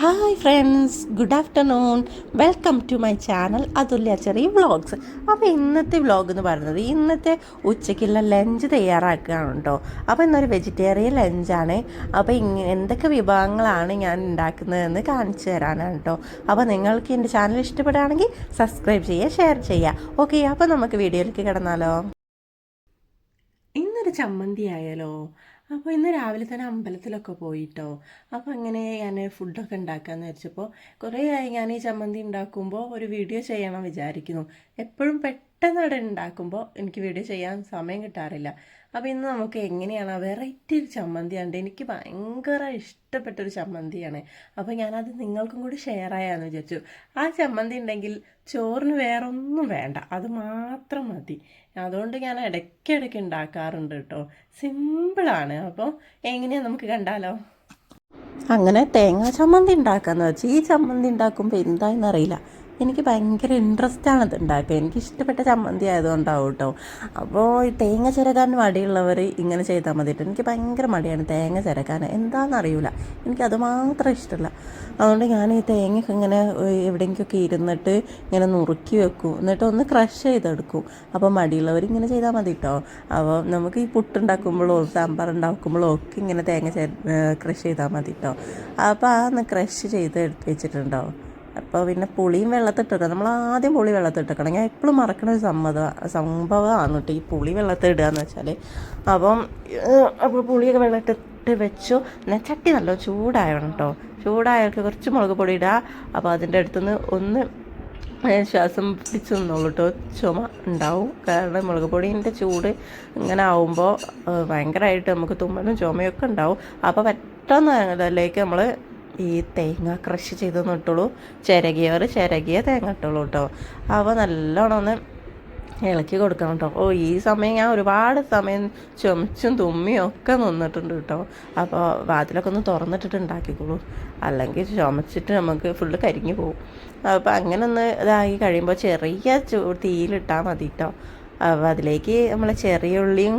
Hi friends good afternoon welcome to my channel Athulya ചെറിയ vlogs അപ്പോൾ ഇന്നത്തെ vlog എന്ന് പറയുന്നത് ഇന്നത്തെ ഉച്ചയ്ക്കുള്ള ലഞ്ച് തയ്യാറാക്കുകയാണ് അപ്പോൾ ഇന്നൊരു വെജിറ്റേറിയൻ ലഞ്ചാണ് അപ്പോൾ ഇങ്ങനെ എന്തൊക്കെ വിഭവങ്ങളാണ് ഞാൻ ഉണ്ടാക്കുന്നതെന്ന് കാണിച്ചു തരാനാണ് കേട്ടോ അപ്പോൾ നിങ്ങൾക്ക് എന്റെ ചാനൽ ഇഷ്ടപ്പെടുകയാണെങ്കിൽ സബ്സ്ക്രൈബ് ചെയ്യുക ഷെയർ ചെയ്യുക. ഓക്കെ അപ്പോൾ നമുക്ക് വീഡിയോയിലേക്ക് കിടന്നാലോ. ഇന്നൊരു ചമ്മന്തി ആയാലോ? അപ്പോൾ ഇന്ന് രാവിലെ തന്നെ അമ്പലത്തിലൊക്കെ പോയിട്ടോ. അപ്പോൾ അങ്ങനെ ഞാൻ ഫുഡൊക്കെ ഉണ്ടാക്കാമെന്ന് വെച്ചപ്പോൾ കുറേ ആയി ഞാൻ ഈ ചമ്മന്തി ഉണ്ടാക്കുമ്പോൾ ഒരു വീഡിയോ ചെയ്യണം വിചാരിക്കുന്നു. എപ്പോഴും പെട്ടെന്ന് അവിടെ ഉണ്ടാക്കുമ്പോൾ എനിക്ക് വീഡിയോ ചെയ്യാൻ സമയം കിട്ടാറില്ല. അപ്പോൾ ഇന്ന് നമുക്ക് എങ്ങനെയാണ് വെറൈറ്റി ഒരു ചമ്മന്തിയാണ് എനിക്ക് ഭയങ്കര ഇഷ്ടപ്പെട്ടൊരു ചമ്മന്തിയാണ്. അപ്പോൾ ഞാനത് നിങ്ങൾക്കും കൂടി ഷെയർ ആയാന്ന് വിചാരിച്ചു. ആ ചമ്മന്തി ഉണ്ടെങ്കിൽ ചോറിന് വേറൊന്നും വേണ്ട. അത് മാത്രം മതി. അതുകൊണ്ട് ഞാൻ ഇടയ്ക്കിടയ്ക്ക് ഉണ്ടാക്കാറുണ്ട് കേട്ടോ. സിമ്പിളാണ് അപ്പോൾ എങ്ങനെയാണ് നമുക്ക് കണ്ടാലോ? അങ്ങനെ തേങ്ങാ ചമ്മന്തി ഉണ്ടാക്കാന്ന് വെച്ചാൽ ഈ ചമ്മന്തി ഉണ്ടാക്കുമ്പോൾ എന്താണെന്ന് അറിയില്ല എനിക്ക് ഭയങ്കര ഇൻട്രസ്റ്റ് ആണ് ഇത് ഉണ്ടാക്കുക എനിക്ക് ഇഷ്ടപ്പെട്ട ചമ്മന്തി ആയതുകൊണ്ടാവും കേട്ടോ അപ്പോൾ തേങ്ങ ചിരകാൻ മടിയുള്ളവർ ഇങ്ങനെ ചെയ്താൽ മതി കേട്ടോ എനിക്ക് ഭയങ്കര മടിയാണ് തേങ്ങ ചിരകാൻ. എന്താണെന്ന് എനിക്ക് എനിക്കത് മാത്രം ഇഷ്ടമില്ല അതുകൊണ്ട് ഞാൻ ഈ തേങ്ങ ഇങ്ങനെ എവിടെയെങ്കിലുമൊക്കെ ഇരുന്നിട്ട് ഇങ്ങനെ നുറുക്കി വെക്കും. എന്നിട്ട് ഒന്ന് ക്രഷ് ചെയ്തെടുക്കും. അപ്പോൾ മടിയുള്ളവർ ഇങ്ങനെ ചെയ്താൽ മതി കേട്ടോ അപ്പോൾ നമുക്ക് ഈ പുട്ടുണ്ടാക്കുമ്പോഴോ സാമ്പാർ ഉണ്ടാക്കുമ്പോഴോ ഒക്കെ ഇങ്ങനെ തേങ്ങ ക്രഷ് ചെയ്താൽ മതി കേട്ടോ അപ്പോൾ ആ ക്രഷ് ചെയ്ത് എടുത്ത് വെച്ചിട്ടുണ്ടോ? അപ്പോൾ പിന്നെ പുളിയും വെള്ളത്തിട്ടിടണം നമ്മൾ ആദ്യം പുളി വെള്ളത്തിട്ടിക്കണം. ഞാൻ എപ്പോഴും മറക്കണ ഒരു സമ്മത സംഭവമാണ് കേട്ടോ ഈ പുളി വെള്ളത്തിടുക എന്ന് വെച്ചാൽ അപ്പം അപ്പോൾ പുളിയൊക്കെ വെള്ളത്തിട്ട് വെച്ചു. എന്നാൽ ചട്ടി നല്ല ചൂടായണം കേട്ടോ. ചൂടായൊക്കെ കുറച്ച് മുളക് പൊടി ഇടുക അപ്പോൾ അതിന്റെ അടുത്തുനിന്ന് ഒന്ന് ശ്വാസം പിടിച്ചു നിന്നോളൂ കേട്ടോ. ചുമ ഉണ്ടാവും. കാരണം മുളക് പൊടീന്റെ ചൂട് ഇങ്ങനെ ആവുമ്പോൾ ഭയങ്കരമായിട്ട് നമുക്ക് തുമ്മലും ചുമയൊക്കെ ഉണ്ടാവും. അപ്പോൾ പെട്ടെന്ന് അതിലേക്ക് നമ്മൾ ഈ തേങ്ങ ക്രഷ് ചെയ്ത് നിട്ടുള്ളൂ ചിരകിയവർ ചിരകിയ തേങ്ങ ഇട്ടുള്ളൂ കേട്ടോ അവ നല്ലോണം ഒന്ന് ഇളക്കി കൊടുക്കണം കേട്ടോ ഓ ഈ സമയം ഞാൻ ഒരുപാട് സമയം ചുമച്ചും തുമ്മിയും ഒക്കെ നിന്നിട്ടുണ്ട് കേട്ടോ അപ്പോൾ വാതിലൊക്കെ ഒന്ന് തുറന്നിട്ടിട്ട് ഉണ്ടാക്കിക്കോളൂ. അല്ലെങ്കിൽ ചുമച്ചിട്ട് നമുക്ക് ഫുള്ള് കരിഞ്ഞു പോകും അപ്പോൾ അങ്ങനെ ഒന്ന് ഇതാക്കി കഴിയുമ്പോൾ ചെറിയ തീയിലിട്ടാൽ മതി കേട്ടോ അപ്പോൾ അതിലേക്ക് നമ്മൾ ചെറിയ ഉള്ളിയും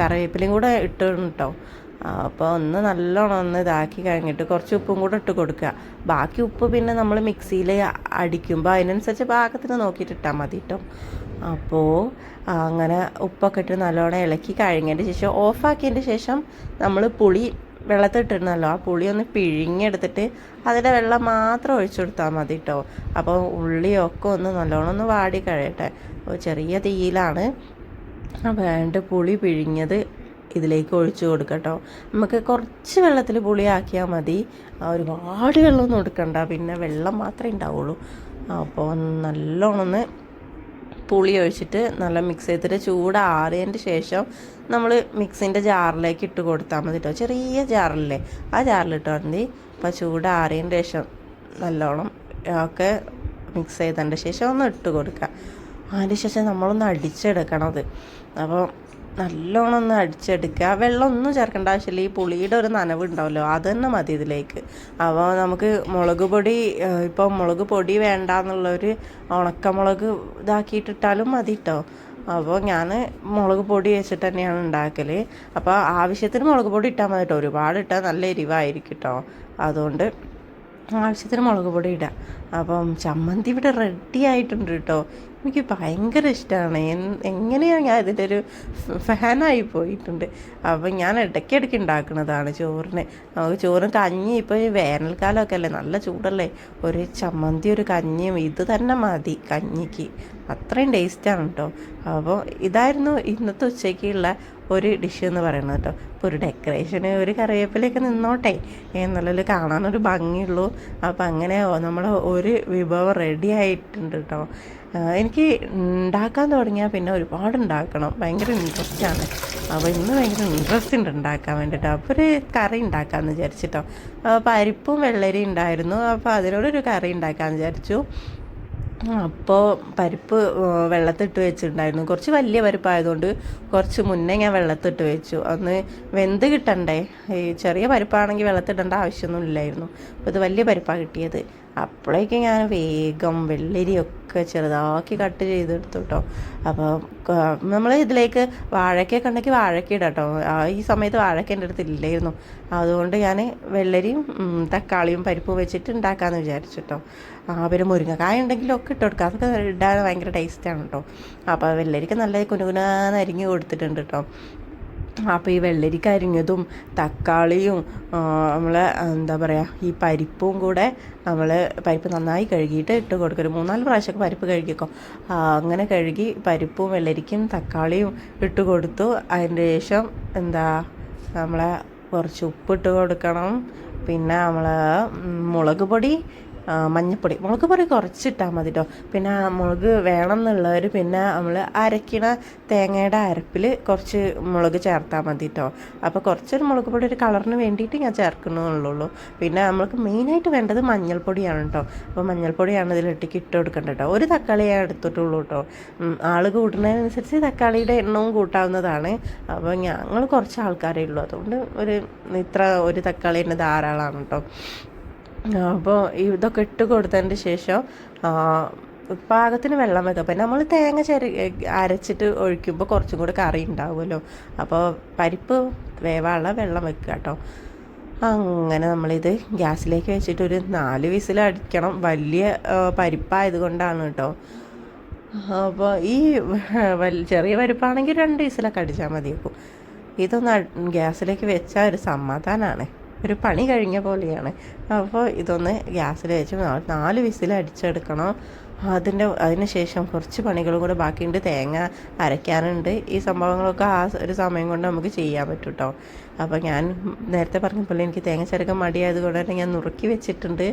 കറിവേപ്പിലയും കൂടെ ഇട്ടിട്ടുണ്ട് കേട്ടോ അപ്പോൾ ഒന്ന് നല്ലോണം ഒന്ന് ഇതാക്കി കഴിഞ്ഞിട്ട് കുറച്ച് ഉപ്പും കൂടെ ഇട്ട് കൊടുക്കുക. ബാക്കി ഉപ്പ് പിന്നെ നമ്മൾ മിക്സിയിൽ അടിക്കുമ്പോൾ അതിനനുസരിച്ച് പാകത്തിന് നോക്കിയിട്ട് ഇട്ടാൽ മതി കേട്ടോ അപ്പോൾ അങ്ങനെ ഉപ്പൊക്കെ ഇട്ട് നല്ലോണം ഇളക്കി കഴിഞ്ഞതിന്റെ ശേഷം ഓഫാക്കിയതിന്റെ ശേഷം നമ്മൾ പുളി വെള്ളത്തിട്ടിരുന്നല്ലോ ആ പുളി ഒന്ന് പിഴിഞ്ഞെടുത്തിട്ട് അതിന്റെ വെള്ളം മാത്രം ഒഴിച്ചു കൊടുത്താൽ മതി കേട്ടോ അപ്പോൾ ഉള്ളിയൊക്കെ ഒന്ന് നല്ലോണം ഒന്ന് വാടി കഴിയട്ടെ. ചെറിയ തീയിലാണ്. വേണ്ട പുളി പിഴിഞ്ഞത് ഇതിലേക്ക് ഒഴിച്ചു കൊടുക്കട്ടോ. നമുക്ക് കുറച്ച് വെള്ളത്തിൽ പുളിയാക്കിയാൽ മതി. ഒരുപാട് വെള്ളമൊന്നും എടുക്കണ്ട. പിന്നെ വെള്ളം മാത്രമേ ഉണ്ടാവുള്ളൂ. അപ്പോൾ നല്ലോണമെന്ന് പുളി ഒഴിച്ചിട്ട് നല്ല മിക്സ് ചെയ്തിട്ട് ചൂടാറിയതിന്റെ ശേഷം നമ്മൾ മിക്സിന്റെ ജാറിലേക്ക് ഇട്ട് കൊടുത്താൽ മതി കേട്ടോ ചെറിയ ജാറില്ലേ? ആ ജാറിലിട്ടാൽ മതി. അപ്പോൾ ചൂടാറിയതിന്റെ ശേഷം നല്ലോണം ഒക്കെ മിക്സ് ചെയ്തതിന്റെ ശേഷം ഒന്ന് ഇട്ട് കൊടുക്കുക അതിന് ശേഷം നമ്മളൊന്ന് അടിച്ചെടുക്കണത് അപ്പോൾ നല്ലോണം ഒന്ന് അടിച്ചെടുക്കുക. വെള്ളം ഒന്നും ചേർക്കേണ്ട ആവശ്യമില്ല. ഈ പുളിയുടെ ഒരു നനവ് ഉണ്ടാവല്ലോ അത് തന്നെ മതി ഇതിലേക്ക്. അപ്പോൾ നമുക്ക് മുളക് പൊടി ഇപ്പോൾ മുളക് പൊടി വേണ്ട എന്നുള്ളൊരു ഉണക്കമുളക് ഇതാക്കിയിട്ടിട്ടാലും മതി കേട്ടോ അപ്പോൾ ഞാൻ മുളക് പൊടി വെച്ചിട്ട് തന്നെയാണ് ഉണ്ടാക്കൽ അപ്പോൾ ആവശ്യത്തിന് മുളക് പൊടി ഇട്ടാൽ മതി കേട്ടോ ഒരുപാട് ഇട്ടാൽ നല്ല എരിവായിരിക്കും കേട്ടോ അതുകൊണ്ട് ആവശ്യത്തിന് മുളക് പൊടി ഇടാം. അപ്പം ചമ്മന്തി ഇവിടെ റെഡി ആയിട്ടുണ്ട് കേട്ടോ എനിക്ക് ഭയങ്കര ഇഷ്ടമാണ് എങ്ങനെയാണ് ഞാൻ ഇതിന്റെ ഒരു ഫാനായി പോയിട്ടുണ്ട്. അപ്പം ഞാൻ ഇടയ്ക്കിടയ്ക്ക് ഉണ്ടാക്കുന്നതാണ് ചോറിന്. നമുക്ക് ചോറും കഞ്ഞി ഇപ്പോൾ വേനൽക്കാലമൊക്കെ അല്ലേ? നല്ല ചൂടല്ലേ? ഒരു ചമ്മന്തി ഒരു കഞ്ഞിയും ഇത് തന്നെ മതി കഞ്ഞിക്ക്. അത്രയും ടേസ്റ്റാണ് കേട്ടോ അപ്പോൾ ഇതായിരുന്നു ഇന്നത്തെ ഉച്ചയ്ക്കുള്ള ഒരു ഡിഷ് എന്ന് പറയുന്നത് കേട്ടോ. ഇപ്പോൾ ഒരു ഡെക്കറേഷന് ഒരു കറിവേപ്പിലൊക്കെ നിന്നോട്ടെ എന്നുള്ളതിൽ കാണാനൊരു ഭംഗിയുള്ളൂ. അപ്പോൾ അങ്ങനെ നമ്മൾ ഒരു വിഭവം റെഡി ആയിട്ടുണ്ട് കേട്ടോ. എനിക്ക് ഉണ്ടാക്കാൻ തുടങ്ങിയാൽ പിന്നെ ഒരുപാട് ഉണ്ടാക്കണം. ഭയങ്കര ഇൻട്രസ്റ്റാണ് അപ്പോൾ ഇന്ന് ഭയങ്കര ഇൻട്രസ്റ്റ് ഉണ്ട് ഉണ്ടാക്കാൻ വേണ്ടിയിട്ട് അപ്പോൾ ഒരു കറി ഉണ്ടാക്കാമെന്ന് വിചാരിച്ചിട്ടോ. പരിപ്പും വെള്ളരി ഉണ്ടായിരുന്നു. അപ്പോൾ അതിനോടൊരു കറി ഉണ്ടാക്കാമെന്ന് വിചാരിച്ചു. അപ്പോൾ പരിപ്പ് വെള്ളത്തിട്ട് വെച്ചിട്ടുണ്ടായിരുന്നു. കുറച്ച് വലിയ പരിപ്പായതുകൊണ്ട് കുറച്ച് മുന്നേ ഞാൻ വെള്ളത്തിട്ട് വെച്ചു. അന്ന് വെന്ത് കിട്ടണ്ടേ? ഈ ചെറിയ പരിപ്പാണെങ്കിൽ വെള്ളത്തിടേണ്ട ആവശ്യമൊന്നും ഇല്ലായിരുന്നു. അപ്പോൾ ഇത് വലിയ പരിപ്പാണ് കിട്ടിയത്. അപ്പോഴേക്കും ഞാൻ വേഗം വെള്ളരിയൊക്കെ ചെറുതാക്കി കട്ട് ചെയ്തെടുത്തു കേട്ടോ അപ്പോൾ നമ്മൾ ഇതിലേക്ക് വാഴയ്ക്കൊക്കെ ഉണ്ടെങ്കിൽ വാഴയ്ക്ക ഇടാം കേട്ടോ ഈ സമയത്ത് വാഴയ്ക്ക എന്റെ അടുത്ത് ഇല്ലായിരുന്നു. അതുകൊണ്ട് ഞാൻ വെള്ളരിയും തക്കാളിയും പരിപ്പും വെച്ചിട്ട് ഉണ്ടാക്കാമെന്ന് വിചാരിച്ചിട്ടോ ആ പിന്നെ മുരിങ്ങക്കായ ഉണ്ടെങ്കിലും ഒക്കെ ഇട്ട് കൊടുക്കാം. അതൊക്കെ ഇടാൻ ഭയങ്കര ടേസ്റ്റാണ് കേട്ടോ അപ്പോൾ വെള്ളരിക്ക് നല്ല കുനുകുനാന്ന് അരിഞ്ഞ് കൊടുത്തിട്ടുണ്ട് കേട്ടോ അപ്പോൾ ഈ വെള്ളരിക്ക അരിഞ്ഞതും തക്കാളിയും നമ്മൾ എന്താ പറയുക ഈ പരിപ്പും കൂടെ നമ്മൾ പരിപ്പ് നന്നായി കഴുകിയിട്ട് ഇട്ട് കൊടുക്കും. ഒരു മൂന്നാൽ പ്രാവശ്യമൊക്കെ പരിപ്പ് കഴുകിക്കോ അങ്ങനെ കഴുകി പരിപ്പും വെള്ളരിക്കും തക്കാളിയും ഇട്ട് കൊടുത്തു. അതിന്റെ ശേഷം എന്താ നമ്മളെ കുറച്ച് ഉപ്പിട്ട് കൊടുക്കണം. പിന്നെ നമ്മൾ മുളക് പൊടി മഞ്ഞപ്പൊടി. മുളക് പൊടി കുറച്ചിട്ടാൽ മതി കേട്ടോ പിന്നെ മുളക് വേണം എന്നുള്ളവർ പിന്നെ നമ്മൾ അരക്കണ തേങ്ങയുടെ അരപ്പിൽ കുറച്ച് മുളക് ചേർത്താൽ മതി കേട്ടോ അപ്പോൾ കുറച്ചൊരു മുളക് പൊടി ഒരു കളറിന് വേണ്ടിയിട്ട് ഞാൻ ചേർക്കണമെന്നുള്ളൂ പിന്നെ നമ്മൾക്ക് മെയിനായിട്ട് വേണ്ടത് മഞ്ഞൾപ്പൊടിയാണ് കേട്ടോ അപ്പോൾ മഞ്ഞൾപ്പൊടിയാണ് ഇതിലിട്ടേക്ക് ഇട്ട് കൊടുക്കേണ്ടത് കേട്ടോ ഒരു തക്കാളി ഞാൻ എടുത്തിട്ടുള്ളൂ കേട്ടോ ആൾ കൂടുന്നതിനനുസരിച്ച് തക്കാളിയുടെ എണ്ണവും കൂട്ടാവുന്നതാണ്. അപ്പോൾ ഞങ്ങൾ കുറച്ച് ആൾക്കാരേ ഉള്ളൂ. അതുകൊണ്ട് ഒരു ഇത്ര ഒരു തക്കാളി തന്നെ ധാരാളമാണ് കേട്ടോ അപ്പോൾ ഇതൊക്കെ ഇട്ട് കൊടുത്തതിന്റെ ശേഷം പാകത്തിന് വെള്ളം വെക്കുക പിന്നെ നമ്മൾ തേങ്ങ ചെറി അരച്ചിട്ട് ഒഴിക്കുമ്പോൾ കുറച്ചും കൂടെ കറി ഉണ്ടാവുമല്ലോ അപ്പോൾ പരിപ്പ് വേവാനുള്ള വെള്ളം വെക്കുക കേട്ടോ അങ്ങനെ നമ്മളിത് ഗ്യാസിലേക്ക് വെച്ചിട്ട് ഒരു നാല് വിസിൽ അടിക്കണം. വലിയ പരിപ്പായത് കൊണ്ടാണ് കേട്ടോ അപ്പോൾ ഈ ചെറിയ പരിപ്പാണെങ്കിൽ രണ്ട് വിസിലൊക്കെ അടിച്ചാൽ മതിയാക്കും. ഇതൊന്ന് ഗ്യാസിലേക്ക് വെച്ചാൽ ഒരു സമാധാനമാണ് ഒരു പണി കഴിഞ്ഞ പോലെയാണ്. അപ്പോൾ ഇതൊന്ന് ഗ്യാസിൽ വെച്ച് നാല് വിസിൽ അടിച്ചെടുക്കണം. അതിന്റെ അതിന് ശേഷം കുറച്ച് പണികളും കൂടെ ബാക്കിയുണ്ട്. തേങ്ങ അരയ്ക്കാനുണ്ട്. ഈ സംഭവങ്ങളൊക്കെ ആ ഒരു സമയം കൊണ്ട് നമുക്ക് ചെയ്യാൻ പറ്റും കേട്ടോ അപ്പോൾ ഞാൻ നേരത്തെ പറഞ്ഞ പോലെ എനിക്ക് തേങ്ങ ചെറുക്കം മടിയായത് കൊണ്ട് തന്നെ ഞാൻ നുറുക്കി വെച്ചിട്ടുണ്ട്.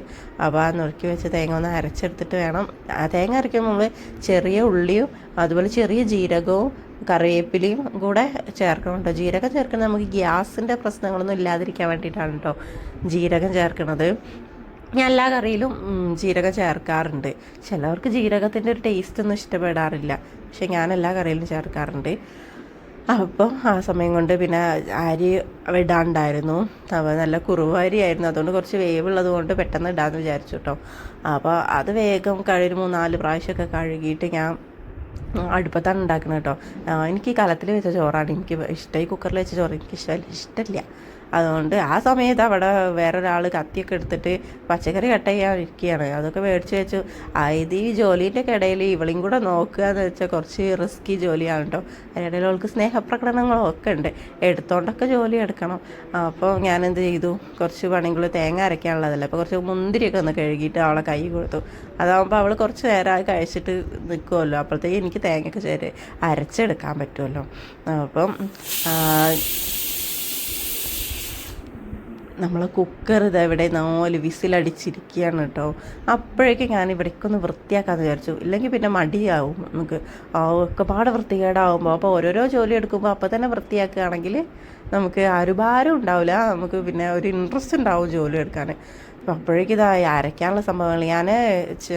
അപ്പോൾ ആ നുറുക്കി വെച്ച തേങ്ങ ഒന്ന് അരച്ചെടുത്തിട്ട് വേണം. ആ തേങ്ങ അരയ്ക്കുമ്പോൾ ചെറിയ ഉള്ളിയും അതുപോലെ ചെറിയ ജീരകവും കറിവേപ്പിലയും കൂടെ ചേർക്കണം കേട്ടോ ജീരകം ചേർക്കുന്നത് നമുക്ക് ഗ്യാസിന്റെ പ്രശ്നങ്ങളൊന്നും ഇല്ലാതിരിക്കാൻ വേണ്ടിയിട്ടാണ് കേട്ടോ ജീരകം ചേർക്കുന്നത് ഞാൻ എല്ലാ കറിയിലും ജീരകം ചേർക്കാറുണ്ട്. ചിലവർക്ക് ജീരകത്തിന്റെ ഒരു ടേസ്റ്റ് ഒന്നും ഇഷ്ടപ്പെടാറില്ല. പക്ഷെ ഞാൻ എല്ലാ കറിയിലും ചേർക്കാറുണ്ട്. അപ്പം ആ സമയം കൊണ്ട് പിന്നെ അരി ഇടാണ്ടായിരുന്നു. അപ്പോൾ നല്ല കുറുവരി ആയിരുന്നു. അതുകൊണ്ട് കുറച്ച് വേവുള്ളത് കൊണ്ട് പെട്ടെന്ന് ഇടാമെന്ന് വിചാരിച്ചു കേട്ടോ അപ്പോൾ അത് വേഗം കഴുകി മൂന്നാൽ പ്രാവശ്യമൊക്കെ കഴുകിയിട്ട് ഞാൻ അടുപ്പത്താണ് ഉണ്ടാക്കുന്നത് കേട്ടോ. എനിക്ക് ഈ കലത്തിൽ വെച്ച ചോറാണ്. എനിക്ക് ഇഷ്ടം ഈ കുക്കറിൽ വെച്ച ചോറ് എനിക്ക് ഇഷ്ടമല്ല ഇഷ്ടമില്ല അതുകൊണ്ട് ആ സമയത്ത് അവിടെ വേറൊരാൾ കത്തിയൊക്കെ എടുത്തിട്ട് പച്ചക്കറി കട്ട് ചെയ്യാൻ ഇരിക്കുകയാണ്. അതൊക്കെ മേടിച്ച് വെച്ചു. ആയത് ഈ ജോലീന്റെ ഇടയിൽ ഇവളും കൂടെ നോക്കുക എന്ന് വെച്ചാൽ കുറച്ച് റിസ്കി ജോലിയാണ് കേട്ടോ അതിനിടയിൽ അവൾക്ക് സ്നേഹപ്രകടനങ്ങളും ഒക്കെ ഉണ്ട്. എടുത്തോണ്ടൊക്കെ ജോലി എടുക്കണം. അപ്പോൾ ഞാൻ എന്ത് ചെയ്തു? കുറച്ച് പണികൾ തേങ്ങ അരയ്ക്കാനുള്ളതല്ലേ. അപ്പോൾ കുറച്ച് മുന്തിരിയൊക്കെ ഒന്ന് കഴുകിയിട്ട് അവളെ കൈ കൊടുത്തു. അതാകുമ്പോൾ അവൾ കുറച്ച് നേരം കഴിച്ചിട്ട് നിൽക്കുമല്ലോ അപ്പോഴത്തേക്ക് എനിക്ക് തേങ്ങയൊക്കെ ചേര് അരച്ചെടുക്കാൻ പറ്റുമല്ലോ അപ്പം ആ, നമ്മൾ കുക്കർ ഇത് എവിടെ നാല് വിസിലടിച്ചിരിക്കുകയാണ് കേട്ടോ. അപ്പോഴേക്കും ഞാൻ ഇവിടേക്കൊന്ന് വൃത്തിയാക്കാമെന്ന് വിചാരിച്ചു. ഇല്ലെങ്കിൽ പിന്നെ മടിയാവും നമുക്ക്. ആ ഒക്കെ പാടെ വൃത്തികേടാവുമ്പോൾ അപ്പോൾ ഓരോരോ ജോലി എടുക്കുമ്പോൾ അപ്പോൾ തന്നെ വൃത്തിയാക്കുകയാണെങ്കിൽ നമുക്ക് ആരുഭാരം ഉണ്ടാവില്ല. നമുക്ക് പിന്നെ ഒരു ഇൻട്രസ്റ്റ് ഉണ്ടാവും ജോലി എടുക്കാൻ അപ്പോഴേക്കും ഇതാ അരയ്ക്കാനുള്ള സംഭവങ്ങൾ ഞാൻ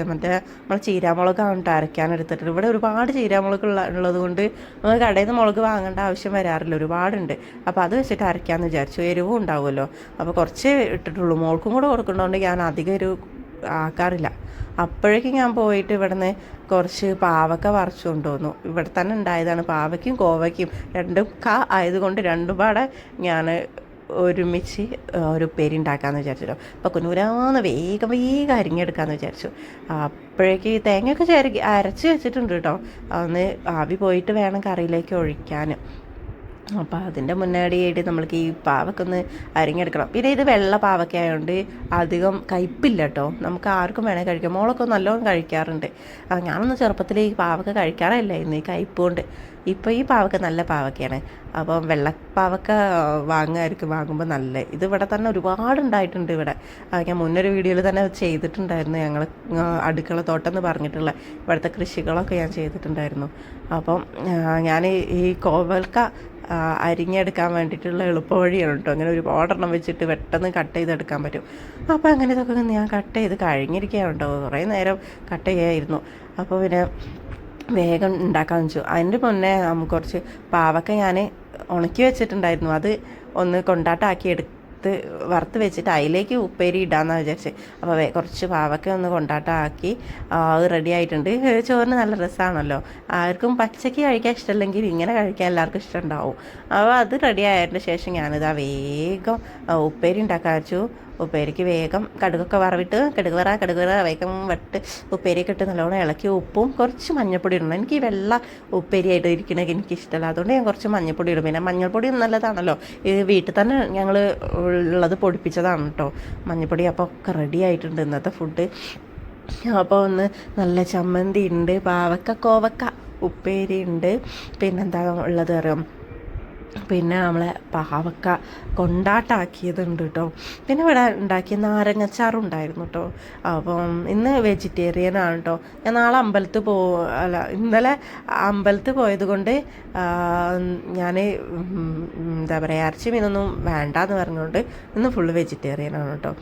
മറ്റേ നമ്മൾ ചീരാമുളകാണ് കേട്ടോ അരയ്ക്കാൻ എടുത്തിട്ട് ഇവിടെ ഒരുപാട് ചീരാമുളക് ഉള്ള ഉള്ളത് കൊണ്ട് നമുക്ക് കടയിൽ നിന്ന് മുളക് വാങ്ങേണ്ട ആവശ്യം വരാറില്ല. ഒരുപാടുണ്ട്. അപ്പോൾ അത് വെച്ചിട്ട് അരയ്ക്കാമെന്ന് വിചാരിച്ചു. എരിവും ഉണ്ടാവുമല്ലോ. അപ്പോൾ കുറച്ച് ഇട്ടിട്ടുള്ളൂ. മോൾക്കും കൂടെ കൊടുക്കുന്നതുകൊണ്ട് ഞാൻ അധികം ഒരു ആക്കാറില്ല. അപ്പോഴേക്കും ഞാൻ പോയിട്ട് ഇവിടുന്ന് കുറച്ച് പാവക്ക പറിച്ചു കൊണ്ടുവന്നു. ഇവിടെ തന്നെ ഉണ്ടായതാണ് പാവയ്ക്കും കോവയ്ക്കും രണ്ടും ക ആയതുകൊണ്ട് രണ്ടും പാടെ ഞാൻ ഒരുമിച്ച് ഒരു പേര് ഉണ്ടാക്കാമെന്ന് വിചാരിച്ചല്ലോ അപ്പോൾ കുനൂരാന്ന് വേഗം വേഗം അരിഞ്ഞെടുക്കാമെന്ന് വിചാരിച്ചു. അപ്പോഴേക്ക് തേങ്ങയൊക്കെ ചേരക്കി അരച്ച് വെച്ചിട്ടുണ്ട് കേട്ടോ. അന്ന് ആവി പോയിട്ട് വേണം കറിയിലേക്ക് ഒഴിക്കാൻ അപ്പോൾ അതിന്റെ മുന്നാടിയായിട്ട് നമ്മൾക്ക് ഈ പാവക്ക ഒന്ന് അരിഞ്ഞെടുക്കണം. പിന്നെ ഇത് വെള്ള പാവക്ക ആയതുകൊണ്ട് അധികം കയ്പില്ല കേട്ടോ. നമുക്ക് ആർക്കും വേണേൽ കഴിക്കാം. മോളൊക്കെ നല്ലോണം കഴിക്കാറുണ്ട്. ഞാനൊന്ന് ചെറുപ്പത്തിൽ ഈ പാവക്ക ഇന്ന് ഈ കയ്പ് കൊണ്ട്. ഇപ്പോൾ ഈ പാവക്ക നല്ല പാവക്കയാണ് അപ്പം വെള്ളപ്പാവക്ക വാങ്ങുമായിരിക്കും വാങ്ങുമ്പോൾ നല്ല. ഇത് ഇവിടെ തന്നെ ഒരുപാട് ഉണ്ടായിട്ടുണ്ട് ഇവിടെ ഞാൻ മുന്നൊരു വീഡിയോയിൽ തന്നെ ചെയ്തിട്ടുണ്ടായിരുന്നു. ഞങ്ങൾ അടുക്കള തോട്ടം എന്ന് പറഞ്ഞിട്ടുള്ള ഇവിടുത്തെ കൃഷികളൊക്കെ ഞാൻ ചെയ്തിട്ടുണ്ടായിരുന്നു. അപ്പം ഞാൻ ഈ കോവൽക്ക അരിഞ്ഞെടുക്കാൻ വേണ്ടിയിട്ടുള്ള എളുപ്പ വഴിയാണ് കേട്ടോ. അങ്ങനെ ഒരു എണ്ണം വെച്ചിട്ട് പെട്ടെന്ന് കട്ട് ചെയ്തെടുക്കാൻ പറ്റും. അപ്പോൾ അങ്ങനെ ഇതൊക്കെ ഞാൻ കട്ട് ചെയ്ത് കഴിഞ്ഞിരിക്കുകയാണ് കേട്ടോ. കുറേ നേരം കട്ട് ചെയ്യായിരുന്നു. അപ്പോൾ പിന്നെ വേഗം ഉണ്ടാക്കാമെന്ന് വെച്ചു. അതിന്റെ മുന്നേ കുറച്ച് പാവക്ക ഞാൻ ഉണക്കി വെച്ചിട്ടുണ്ടായിരുന്നു. അത് ഒന്ന് കൊണ്ടാട്ടാക്കി എടുത്ത് വറുത്ത് വെച്ചിട്ട് അതിലേക്ക് ഉപ്പേരി ഇടാമെന്നാണ് വിചാരിച്ചത് അപ്പോൾ കുറച്ച് പാവക്ക ഒന്ന് കൊണ്ടാട്ടാക്കി അത് റെഡി ആയിട്ടുണ്ട്. ചോറിന് നല്ല രസമാണല്ലോ ആർക്കും പച്ചയ്ക്ക് കഴിക്കാൻ ഇഷ്ടമല്ലെങ്കിൽ ഇങ്ങനെ കഴിക്കാൻ എല്ലാവർക്കും ഇഷ്ടമുണ്ടാവും അപ്പോൾ അത് റെഡി ആയതിന് ശേഷം ഞാനിതാ വേഗം ഉപ്പേരി ഉണ്ടാക്കാൻ വെച്ചു. ഉപ്പേരിക്ക് വേഗം കടുകൊക്കെ വറവിട്ട് കടുക് വറ കടുക് വറ വേഗം വെട്ട് ഉപ്പേരിയൊക്കെ ഇട്ട് നല്ലോണം ഇളക്കി ഉപ്പും കുറച്ച് മഞ്ഞൾപ്പൊടി ഇടണം. എനിക്ക് ഈ വെള്ള ഉപ്പേരിയായിട്ട് ഇരിക്കണമെങ്കിൽ എനിക്ക് ഇഷ്ടമല്ല അതുകൊണ്ട് ഞാൻ കുറച്ച് മഞ്ഞൾപ്പൊടി ഇടും. പിന്നെ മഞ്ഞൾപ്പൊടി നല്ലതാണല്ലോ. ഇത് വീട്ടിൽ തന്നെ ഞങ്ങൾ ഉള്ളത് പൊടിപ്പിച്ചതാണ് കേട്ടോ മഞ്ഞൾപ്പൊടി അപ്പോൾ ഒക്കെ റെഡി ആയിട്ടുണ്ട് ഇന്നത്തെ ഫുഡ് അപ്പോൾ ഒന്ന് നല്ല ചമ്മന്തി ഉണ്ട് പാവക്ക കോവക്ക ഉപ്പേരി ഉണ്ട് പിന്നെന്താ ഉള്ളത് അറിയാം? പിന്നെ നമ്മളെ പാവക്ക കൊണ്ടാട്ടാക്കിയതുണ്ട് കേട്ടോ പിന്നെ ഇവിടെ ഉണ്ടാക്കിയ നാരങ്ങച്ചാറും ഉണ്ടായിരുന്നു കേട്ടോ അപ്പം ഇന്ന് വെജിറ്റേറിയൻ ആണ് കേട്ടോ ഞാൻ നാളെ അമ്പലത്തിൽ പോ അല്ല ഇന്നലെ അമ്പലത്തിൽ പോയത് കൊണ്ട് ഞാൻ എന്താ പറയുക ഇറച്ചി മീനൊന്നും വേണ്ട എന്ന് പറഞ്ഞുകൊണ്ട് ഇന്ന് ഫുള്ള് വെജിറ്റേറിയൻ ആണ് കേട്ടോ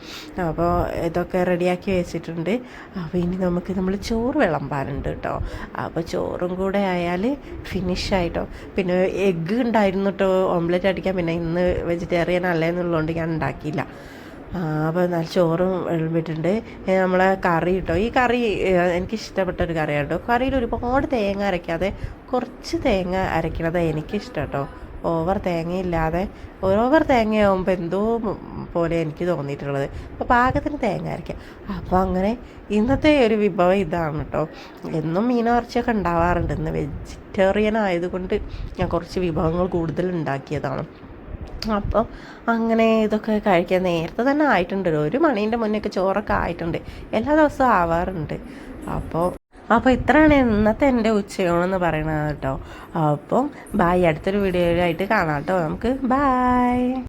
അപ്പോൾ ഇതൊക്കെ റെഡിയാക്കി വെച്ചിട്ടുണ്ട്. അപ്പോൾ ഇനി നമുക്ക് നമ്മൾ ചോറ് വിളമ്പാനുണ്ട് കേട്ടോ അപ്പോൾ ചോറും കൂടെ ആയാൽ ഫിനിഷ് ആയിട്ടോ പിന്നെ എഗ്ഗ് ഉണ്ടായിരുന്നു കേട്ടോ ഓംലെറ്റ് അടിക്കാൻ പിന്നെ ഇന്ന് വെജിറ്റേറിയൻ അല്ലേ എന്നുള്ളതുകൊണ്ട് ഞാൻ ഉണ്ടാക്കിയില്ല. അപ്പോൾ നല്ല ചോറും വിളമ്പിട്ടുണ്ട് നമ്മളെ കറി കിട്ടും ഈ കറി എനിക്ക് ഇഷ്ടപ്പെട്ട ഒരു കറിയാണ് കേട്ടോ കറിയിൽ ഒരുപാട് തേങ്ങ അരയ്ക്കാതെ കുറച്ച് തേങ്ങ അരയ്ക്കണത് എനിക്കിഷ്ടം കേട്ടോ ഓവർ തേങ്ങയില്ലാതെ ഓവർ തേങ്ങയാവുമ്പോൾ എന്തോ പോലെ എനിക്ക് തോന്നിയിട്ടുള്ളത്. അപ്പോൾ പാകത്തിന് തേങ്ങ അരയ്ക്കാം. അപ്പോൾ അങ്ങനെ ഇന്നത്തെ ഒരു വിഭവം ഇതാണ് കേട്ടോ എന്നും മീനോ ഉണ്ടാവാറുണ്ട്. ഇന്ന് വെജിറ്റേറിയൻ ആയതുകൊണ്ട് ഞാൻ കുറച്ച് വിഭവങ്ങൾ കൂടുതൽ ഉണ്ടാക്കിയതാണ്. അപ്പോൾ അങ്ങനെ ഇതൊക്കെ കഴിക്കാൻ നേരത്തെ തന്നെ ആയിട്ടുണ്ട് ഒരു മണീന്റെ മുന്നേയൊക്കെ ചോറൊക്കെ ആയിട്ടുണ്ട്. എല്ലാ ദിവസവും ആവാറുണ്ട്. അപ്പോൾ അപ്പോൾ ഇത്രയാണ് ഇന്നത്തെ എന്റെ ഉച്ചയോണെന്ന് പറയണത് കേട്ടോ. അപ്പോൾ ബായ് അടുത്തൊരു വീഡിയോയിലായിട്ട് കാണാം കേട്ടോ. നമുക്ക് ബായ്